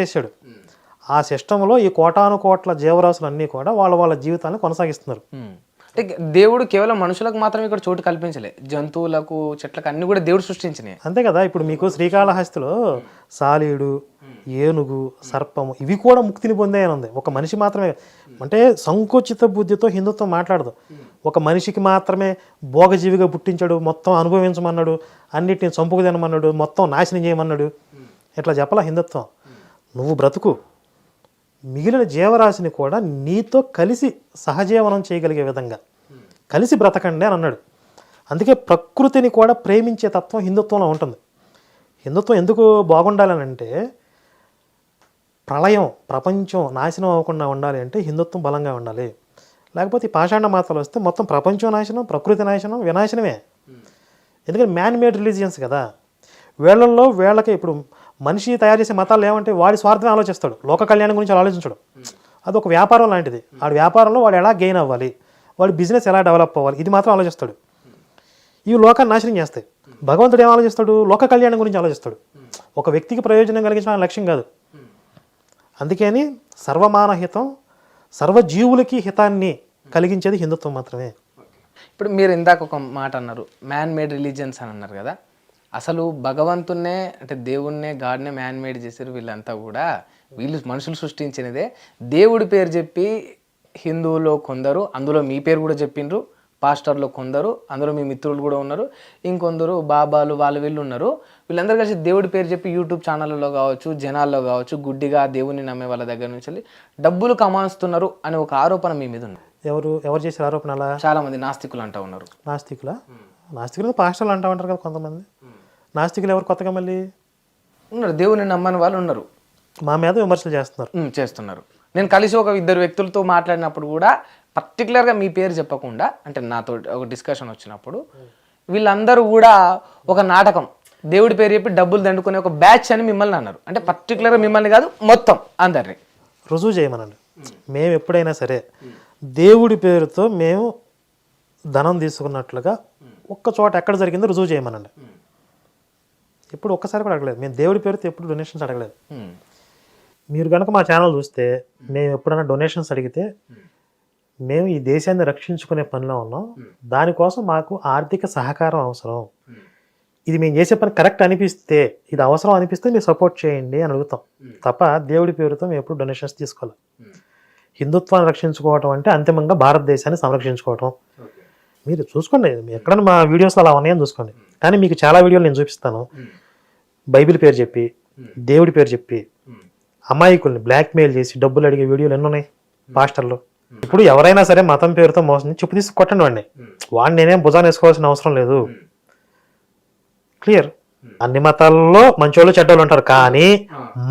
చేశాడు ఆ సిస్టంలో ఈ కోటాను కోట్ల జీవరాశులు అన్నీ కూడా వాళ్ళ వాళ్ళ జీవితాన్ని కొనసాగిస్తున్నారు. అంటే దేవుడు కేవలం మనుషులకు మాత్రమే ఇక్కడ చోటు కల్పించలే. జంతువులకు చెట్లకు అన్ని కూడా దేవుడు సృష్టించినాయి. అంతే కదా ఇప్పుడు మీకు శ్రీకాళహస్తిలో సాలీడు ఏనుగు సర్పము ఇవి కూడా ముక్తిని పొందాయని ఉంది. ఒక మనిషి మాత్రమే అంటే సంకుచిత బుద్ధితో హిందుత్వం మాట్లాడదు. ఒక మనిషికి మాత్రమే భోగజీవిగా పుట్టించాడు మొత్తం అనుభవించమన్నాడు అన్నిటిని చంపుకు తినమన్నాడు మొత్తం నాశనం చేయమన్నాడు. ఇట్లా చెప్పాల హిందుత్వం? నువ్వు బ్రతుకు. మిగిలిన జీవరాశిని కూడా నీతో కలిసి సహజీవనం చేయగలిగే విధంగా. కలిసి బ్రతకండి అని అన్నాడు. అందుకే ప్రకృతిని కూడా ప్రేమించే తత్వం హిందుత్వంలో ఉంటుంది. హిందుత్వం ఎందుకు బాగుండాలని అంటే ప్రళయం ప్రపంచం నాశనం అవ్వకుండా ఉండాలి అంటే హిందుత్వం బలంగా ఉండాలి. లేకపోతే ఈ పాషాండ మాతలు వస్తే మొత్తం ప్రపంచం నాశనం ప్రకృతి నాశనం వినాశనమే. ఎందుకంటే మ్యాన్ మేడ్ రిలీజియన్స్ కదా. వీళ్ళల్లో వీళ్ళకి ఇప్పుడు మనిషి తయారు చేసే మతాలు ఏమంటే వాడి స్వార్థమే ఆలోచిస్తాడు. లోక కళ్యాణం గురించి ఆలోచించడు. అది ఒక వ్యాపారం లాంటిది. వాడి వ్యాపారంలో వాడు ఎలా గెయిన్ అవ్వాలి? వాడి బిజినెస్ ఎలా డెవలప్ అవ్వాలి? ఇది మాత్రం ఆలోచిస్తాడు. ఇవి లోకాన్ని నాశనం చేస్తాయి. భగవంతుడు ఏం ఆలోచిస్తాడు? లోక కళ్యాణం గురించి ఆలోచిస్తాడు. ఒక వ్యక్తికి ప్రయోజనం కలిగించడం లక్ష్యం కాదు. అందుకని సర్వమాన హితం సర్వజీవులకి హితాన్ని కలిగించేది హిందుత్వం మాత్రమే. ఇప్పుడు మీరు ఇందాక ఒక మాట అన్నారు. మ్యాన్ మేడ్ రిలీజియన్స్ అని అన్నారు కదా. అసలు భగవంతున్నే అంటే దేవుణ్ణే గాడ్నే మ్యాన్ మేడ్ చేశారు వీళ్ళంతా కూడా. వీళ్ళు మనుషులు సృష్టించినదే. దేవుడి పేరు చెప్పి హిందువులో కొందరు అందులో మీ పేరు కూడా చెప్పిండ్రు పాస్టర్లో కొందరు అందులో మీ మిత్రులు కూడా ఉన్నారు. ఇంకొందరు బాబాలు వాళ్ళు వీళ్ళు ఉన్నారు. వీళ్ళందరూ కలిసి దేవుడి పేరు చెప్పి యూట్యూబ్ ఛానళ్ళలో కావచ్చు జనాల్లో కావచ్చు గుడ్డిగా దేవుని నమ్మే వాళ్ళ దగ్గర నుంచి వెళ్ళి డబ్బులు కమాస్తున్నారు అనే ఒక ఆరోపణ మీ మీద ఉంది. ఎవరు ఎవరు చేసే ఆరోపణ అలా? చాలా మంది నాస్తికులు అంటూ ఉన్నారు. నాస్తికుల? నాస్తికులు పాస్టర్లు అంటా ఉంటారు కదా కొంతమంది. నాస్తికులు ఎవరు కొత్తగా మళ్ళీ? ఉన్నారు. దేవుని నమ్మని వాళ్ళు ఉన్నారు. మా మీద విమర్శలు చేస్తున్నారు. ఉమ్, చేస్తున్నారు. నేను కలిసి ఒక ఇద్దరు వ్యక్తులతో మాట్లాడినప్పుడు కూడా పర్టికులర్గా మీ పేరు చెప్పకుండా అంటే నాతో ఒక డిస్కషన్ వచ్చినప్పుడు వీళ్ళందరూ కూడా ఒక నాటకం. దేవుడి పేరు చెప్పి డబ్బులు దండుకునే ఒక బ్యాచ్ అని మిమ్మల్ని అన్నారు. అంటే పర్టికులర్గా మిమ్మల్ని కాదు మొత్తం అందరినీ. రుజువు చేయమనండి. మేము ఎప్పుడైనా సరే దేవుడి పేరుతో మేము ధనం తీసుకున్నట్లుగా ఒక్క చోట ఎక్కడ జరిగిందో రుజువు చేయమనండి. ఇప్పుడు ఒక్కసారి కూడా అడగలేదు. మేము దేవుడి పేరుతో ఎప్పుడు డొనేషన్స్ అడగలేదు. మీరు కనుక మా ఛానల్ చూస్తే మేము ఎప్పుడైనా డొనేషన్స్ అడిగితే మేము ఈ దేశాన్ని రక్షించుకునే పనిలో ఉన్నాం. దానికోసం మాకు ఆర్థిక సహకారం అవసరం. ఇది మేము చేసే పని కరెక్ట్ అనిపిస్తే ఇది అవసరం అనిపిస్తే మీరు సపోర్ట్ చేయండి అని అడుగుతాం. తప్ప దేవుడి పేరుతో మేము ఎప్పుడు డొనేషన్స్ తీసుకోవాలి హిందుత్వాన్ని రక్షించుకోవటం అంటే అంతిమంగా భారతదేశాన్ని సంరక్షించుకోవటం. మీరు చూసుకోండి. ఎక్కడైనా మా వీడియోస్లో అలా ఉన్నాయని చూసుకోండి. కానీ మీకు చాలా వీడియోలు నేను చూపిస్తాను. బైబిల్ పేరు చెప్పి దేవుడి పేరు చెప్పి అమాయకుల్ని బ్లాక్మెయిల్ చేసి డబ్బులు అడిగే వీడియోలు ఎన్ని ఉన్నాయి పాస్టర్లు. ఇప్పుడు ఎవరైనా సరే మతం పేరుతో మోసం చెప్పు తీసి కొట్టండి వాడిని. వాడిని నేనేం భుజాన్ని వేసుకోవాల్సిన అవసరం లేదు. క్లియర్? అన్ని మతాల్లో మంచోళ్ళు చెడ్డోళ్ళు ఉంటారు కానీ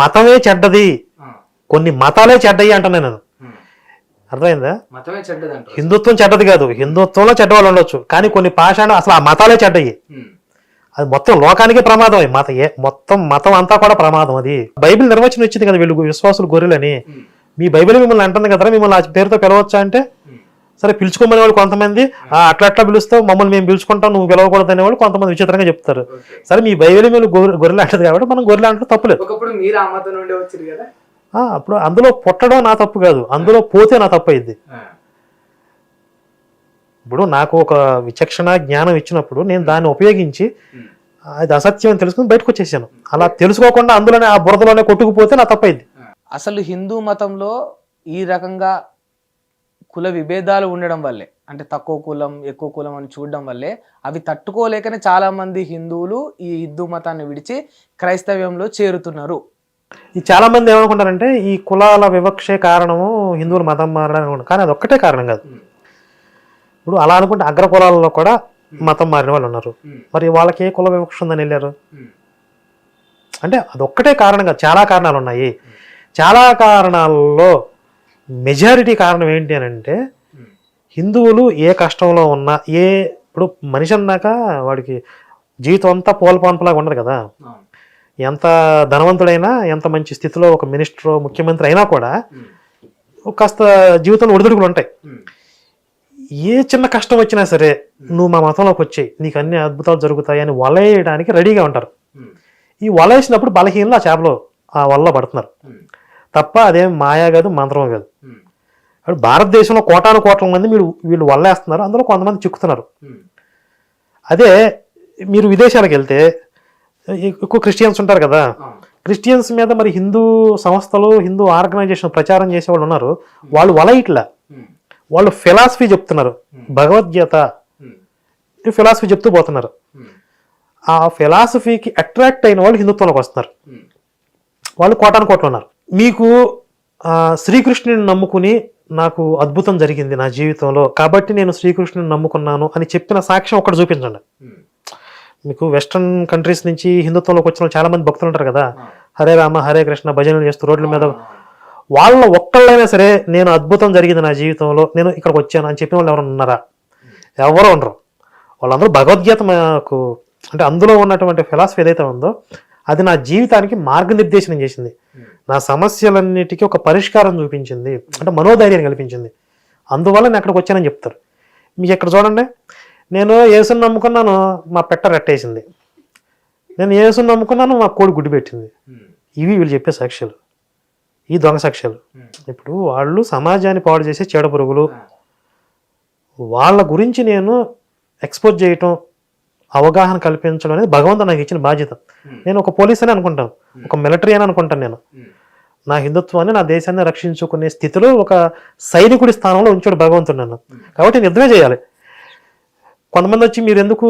మతమే చెడ్డది. కొన్ని మతాలే చెడ్డయి అంటున్నాను నేను. అర్థమైందా? హిందుత్వం చెడ్డది కాదు. హిందుత్వంలో చెడ్డవాళ్ళు ఉండొచ్చు కానీ కొన్ని పాషాణ అసలు ఆ మతాలే చెడ్డయి అది మొత్తం లోకానికే ప్రమాదం అది. మత ఏ మొత్తం మతం అంతా కూడా ప్రమాదం అది. బైబిల్ నిర్వచనం ఇచ్చింది కదా వీళ్ళు విశ్వాసులు గొర్రెలని. మీ బైబిల్ మిమ్మల్ని అంటుంది కదరా మిమ్మల్ని ఆ పేరుతో పిలవచ్చా అంటే? సరే పిలుచుకోమనే వాళ్ళు కొంతమంది "ఆ, అట్లా అట్లా పిలుస్తావు మమ్మల్ని మేము పిలుచుకుంటాం నువ్వు పిలవకూడదు అనేవాళ్ళు కొంతమంది విచిత్రంగా చెప్తారు. సరే మీ బైబిల్ గొర్రె గొర్రెలు అంటది కాబట్టి మనం గొర్రెలు అంటే తప్పులేదు కదా? అప్పుడు అందులో పుట్టడం నా తప్పు కాదు. అందులో పోతే నా తప్పు అయింది ఇప్పుడు నాకు ఒక విచక్షణ జ్ఞానం ఇచ్చినప్పుడు నేను దాన్ని ఉపయోగించి అది అసత్యం అని తెలుసుకుని బయటకు వచ్చేసాను అలా తెలుసుకోకుండా అందులోనే ఆ బురదలోనే కొట్టుకుపోతే నా తప్పైంది. అసలు హిందూ మతంలో ఈ రకంగా కుల విభేదాలు ఉండడం వల్లే అంటే తక్కువ కులం ఎక్కువ కులం అని చూడడం వల్లే అవి తట్టుకోలేకనే చాలా మంది హిందువులు ఈ హిందూ మతాన్ని విడిచి క్రైస్తవ్యంలో చేరుతున్నారు. ఈ చాలా మంది ఏమనుకుంటారంటే ఈ కులాల వివక్షే కారణము హిందువులు మతం మారడానికి అనుకుంటారు. కానీ అది ఒక్కటే కారణం కాదు. ఇప్పుడు అలా అనుకుంటే అగ్ర కులాలలో కూడా మతం మారిన వాళ్ళు ఉన్నారు. మరి వాళ్ళకి ఏ కుల వివక్ష ఉందని వెళ్ళారు? అంటే అదొక్కటే కారణం కాదు చాలా కారణాలు ఉన్నాయి. చాలా కారణాలలో మెజారిటీ కారణం ఏంటి అని అంటే హిందువులు ఏ కష్టంలో ఉన్నా ఏ ఇప్పుడు మనిషి అన్నాక వాడికి జీవితం అంతా పోల్పాన్పులాగా ఉండదు కదా. ఎంత ధనవంతుడైనా ఎంత మంచి స్థితిలో ఒక మినిస్టర్ ముఖ్యమంత్రి అయినా కూడా కాస్త జీవితంలో ఒడిదుడుకులు ఉంటాయి. ఏ చిన్న కష్టం వచ్చినా సరే నువ్వు మా మతంలోకి వచ్చాయి నీకు అన్ని అద్భుతాలు జరుగుతాయి అని వలయడానికి రెడీగా ఉంటారు. ఈ వల వేసినప్పుడు బలహీనలు ఆ చేపలో ఆ వల్ల పడుతున్నారు. తప్ప అదేం మాయా కాదు మంత్రం కాదు. ఇప్పుడు భారతదేశంలో కోటాను కోట్ల మంది మీరు వీళ్ళు వల్లేస్తున్నారు అందులో కొంతమంది చిక్కుతున్నారు. అదే మీరు విదేశాలకు వెళ్తే ఎక్కువ క్రిస్టియన్స్ ఉంటారు కదా. క్రిస్టియన్స్ మీద మరి హిందూ సంస్థలు హిందూ ఆర్గనైజేషన్ ప్రచారం చేసే వాళ్ళు ఉన్నారు వాళ్ళు వల ఇట్లా వాళ్ళు ఫిలాసఫీ చెప్తున్నారు. భగవద్గీత. ఫిలాసఫీ చెప్తూ పోతున్నారు. ఆ ఫిలాసఫీకి అట్రాక్ట్ అయిన వాళ్ళు హిందుత్వంలోకి వస్తున్నారు. వాళ్ళు కోటాను కోట్లు ఉన్నారు. మీకు శ్రీకృష్ణుని నమ్ముకుని నాకు అద్భుతం జరిగింది నా జీవితంలో. కాబట్టి నేను శ్రీకృష్ణుని నమ్ముకున్నాను అని చెప్పిన సాక్ష్యం ఒకటి చూపించండి. మీకు వెస్ట్రన్ కంట్రీస్ నుంచి హిందుత్వంలోకి వచ్చిన చాలా మంది భక్తులు ఉంటారు కదా. హరే రామ హరే కృష్ణ భజనలు చేస్తూ రోడ్ల మీద వాళ్ళ ఒక్కళ్ళైనా సరే నేను అద్భుతం జరిగింది నా జీవితంలో నేను ఇక్కడికి వచ్చాను అని చెప్పిన వాళ్ళు ఎవరైనా ఉన్నారా? ఎవరు ఉండరు. వాళ్ళందరూ భగవద్గీత మాకు అంటే అందులో ఉన్నటువంటి ఫిలాసఫీ ఏదైతే ఉందో అది నా జీవితానికి మార్గనిర్దేశనం చేసింది. నా సమస్యలన్నిటికీ ఒక పరిష్కారం చూపించింది. అంటే మనోధైర్యాన్ని కల్పించింది. అందువల్ల నేను అక్కడికి వచ్చానని చెప్తారు. మీకు ఇక్కడ చూడండి. నేను యేసుని నమ్ముకున్నాను మా పెట్ట రెట్టేసింది. నేను యేసుని నమ్ముకున్నాను మా కోడి గుడ్డి పెట్టింది. ఇవి వీళ్ళు చెప్పే సాక్ష్యాలు. ఈ దొంగ సాక్ష్యాలు. ఇప్పుడు వాళ్ళు సమాజాన్ని పాడు చేసే చెడ పురుగులు వాళ్ళ గురించి నేను ఎక్స్పోజ్ చేయటం అవగాహన కల్పించడం అనేది భగవంతుడు నాకు ఇచ్చిన బాధ్యత. నేను ఒక పోలీస్ అని అనుకుంటాను. ఒక మిలిటరీ అని అనుకుంటాను నేను. నా హిందుత్వాన్ని నా దేశాన్ని రక్షించుకునే స్థితిలో ఒక సైనికుడి స్థానంలో ఉంచాడు భగవంతుడు నన్ను. కాబట్టి నేను యుద్ధమే చేయాలి. కొంతమంది వచ్చి మీరు ఎందుకు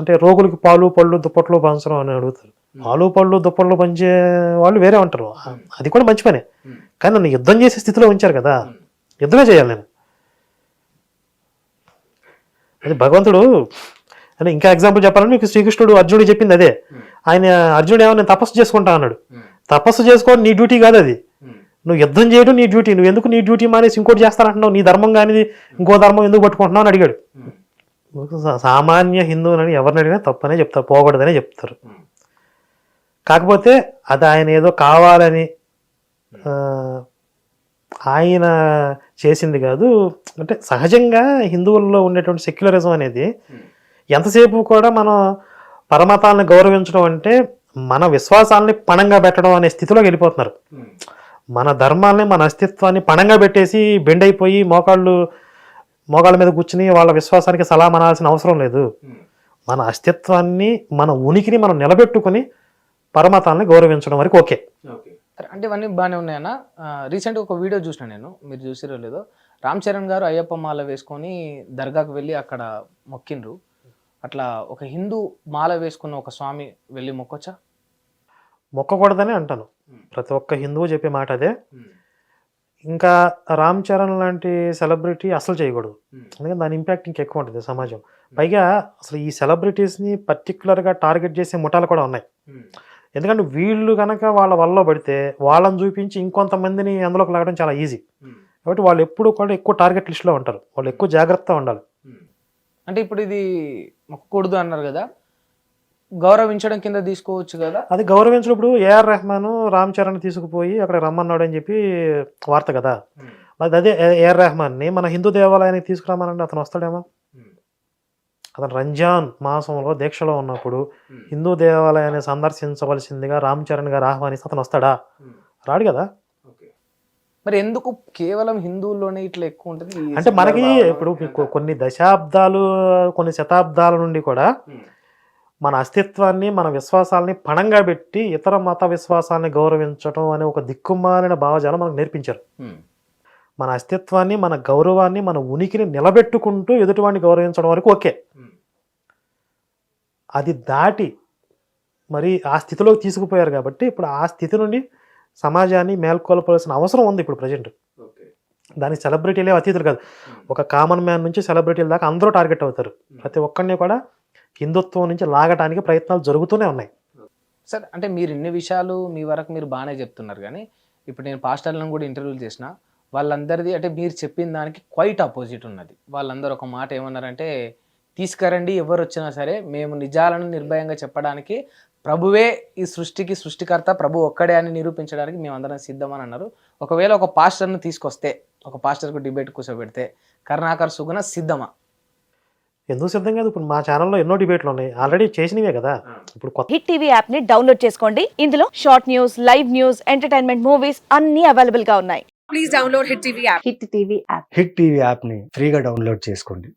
అంటే రోగులకి పాలు పళ్ళు దుప్పట్లు పంచడం అని అడుగుతారు. పాలు పళ్ళు దుప్పట్లు పంచే వాళ్ళు వేరే ఉంటారు. అది కూడా మంచి పనే. కానీ నన్ను యుద్ధం చేసే స్థితిలో ఉంచారు కదా యుద్ధమే చేయాలి నేను. అది భగవంతుడు అంటే ఇంకా ఎగ్జాంపుల్ చెప్పాలంటే మీకు శ్రీకృష్ణుడు అర్జునుడు చెప్పింది అదే. ఆయన అర్జునుడు ఏమో నేను తపస్సు చేసుకుంటా అన్నాడు. తపస్సు చేసుకోవడం నీ డ్యూటీ కాదు అది. నువ్వు యుద్ధం చేయడం నీ డ్యూటీ. నువ్వు ఎందుకు నీ డ్యూటీ మానేసి ఇంకోటి చేస్తానంటున్నావు? నీ ధర్మం కానీ ఇంకో ధర్మం ఎందుకు పట్టుకుంటున్నావు? అని అడిగాడు. సామాన్య హిందువులని ఎవరిని అడిగినా తప్పనే చెప్తారు పోకూడదనే చెప్తారు. కాకపోతే అది ఆయన ఏదో కావాలని ఆయన చేసింది కాదు. అంటే సహజంగా హిందువుల్లో ఉండేటువంటి సెక్యులరిజం అనేది ఎంతసేపు కూడా మనం పరమతాలను గౌరవించడం అంటే మన విశ్వాసాలని పణంగా పెట్టడం అనే స్థితిలోకి వెళ్ళిపోతున్నారు. మన ధర్మాల్ని మన అస్తిత్వాన్ని పణంగా పెట్టేసి బెండ్ అయిపోయి మోకాళ్ళు మోకాళ్ళ మీద కూర్చుని వాళ్ళ విశ్వాసానికి సలాం అనాల్సిన అవసరం లేదు. మన అస్తిత్వాన్ని మన ఉనికిని మనం నిలబెట్టుకుని పరమతాన్ని గౌరవించడం వరకు ఓకే. సరే, అంటే ఇవన్నీ బాగానే ఉన్నాయన్న. రీసెంట్గా ఒక వీడియో చూసిన నేను మీరు చూసిరో లేదో. రామ్ చరణ్ గారు అయ్యప్ప మాల వేసుకొని దర్గాకు వెళ్ళి అక్కడ మొక్కిండ్రు. అట్లా ఒక హిందూ మాల వేసుకున్న ఒక స్వామి వెళ్ళి మొక్కొచ్చా? మొక్కకూడదని అంటాను. ప్రతి ఒక్క హిందువు చెప్పే మాట అదే. ఇంకా రామ్ చరణ్ లాంటి సెలబ్రిటీ అసలు చేయకూడదు. ఎందుకంటే దాని ఇంపాక్ట్ ఇంకెక్కువ ఉంటుంది సమాజం. పైగా అసలు ఈ సెలబ్రిటీస్ని పర్టికులర్గా టార్గెట్ చేసే ముఠాలు కూడా ఉన్నాయి. ఎందుకంటే వీళ్ళు కనుక వాళ్ళ వల్ల పడితే వాళ్ళని చూపించి ఇంకొంతమందిని అందులోకి లాగడం చాలా ఈజీ కాబట్టి వాళ్ళు ఎప్పుడు కూడా ఎక్కువ టార్గెట్ లిస్ట్లో ఉంటారు. వాళ్ళు ఎక్కువ జాగ్రత్తగా ఉండాలి. అంటే ఇప్పుడు ఇది మొక్కకూడదు అన్నారు కదా. గౌరవించడం కింద తీసుకోవచ్చు కదా. అది గౌరవించినప్పుడు ఏఆర్ రెహమాన్ రామ్ చరణ్ తీసుకుపోయి అక్కడ రమ్మన్నాడు అని చెప్పి వార్త కదా. అదే ఏ- ఏఆర్ రెహమాన్ని మన హిందూ దేవాలయానికి తీసుకురామనండి అతను వస్తాడేమో. అతను రంజాన్ మాసంలో దీక్షలో ఉన్నప్పుడు హిందూ దేవాలయాన్ని సందర్శించవలసిందిగా రామ్ చరణ్ గారు ఆహ్వానిస్తే అతను వస్తాడా? రాడు కదా? మరి ఎందుకు కేవలం హిందువుల్లోనే ఇట్లా ఎక్కువ ఉంటుంది? అంటే మనకి ఇప్పుడు కొన్ని దశాబ్దాలు కొన్ని శతాబ్దాల నుండి కూడా మన అస్తిత్వాన్ని మన విశ్వాసాలని పణంగా పెట్టి ఇతర మత విశ్వాసాలని గౌరవించడం అనే ఒక దిక్కుమాలిన భావజాలం మనకు నేర్పించారు. మన అస్తిత్వాన్ని మన గౌరవాన్ని మన ఉనికిని నిలబెట్టుకుంటూ ఎదుటివాడిని గౌరవించడం వరకు ఓకే. అది దాటి మరి ఆ స్థితిలోకి తీసుకుపోయారు కాబట్టి ఇప్పుడు ఆ స్థితి నుండి సమాజాన్ని మేల్కొల్పాల్సిన అవసరం ఉంది ఇప్పుడు ప్రజెంట్. దానికి సెలబ్రిటీలే అతీతులు కాదు. ఒక కామన్ మ్యాన్ నుంచి సెలబ్రిటీల దాకా అందరూ టార్గెట్ అవుతారు. ప్రతి ఒక్కరిని కూడా హిందుత్వం నుంచి లాగటానికి ప్రయత్నాలు జరుగుతూనే ఉన్నాయి. సార్ అంటే మీరు ఇన్ని విషయాలు మీ వరకు మీరు బాగానే చెప్తున్నారు కానీ ఇప్పుడు నేను పాస్టర్లను కూడా ఇంటర్వ్యూలు చేసిన వాళ్ళందరిది అంటే మీరు చెప్పిన దానికి క్వైట్ ఆపోజిట్ ఉన్నది. వాళ్ళందరూ ఒక మాట ఏమన్నారంటే తీసుకురండి ఎవరు వచ్చినా సరే మేము నిజాలను నిర్భయంగా చెప్పడానికి ప్రభువే ఈ సృష్టికి సృష్టికర్త ప్రభు ఒక్కడే అని నిరూపించడానికి మేమందరం సిద్ధమని అన్నారు. ఒకవేళ ఒక పాస్టర్ను తీసుకొస్తే ఒక పాస్టర్కు డిబేట్ కూర్చోబెడితే కరుణాకర్ సుగుణ సిద్ధమా? ఎందుకు సిద్ధం కాదు? ఇప్పుడు మా ఛానల్లో ఎన్నో డిబేట్లు ఉన్నాయి. ఆల్రెడీ చేసినవే కదా. ఇప్పుడు హిట్ టీవీ యాప్ని డౌన్లోడ్ చేసుకోండి. ఇందులో short news live news entertainment movies అన్ని అవైలబుల్గా ఉన్నాయి. please download Hit TV app. Hit TV app. Hit TV యాప్ని ఫ్రీగా డౌన్లోడ్ చేసుకోండి.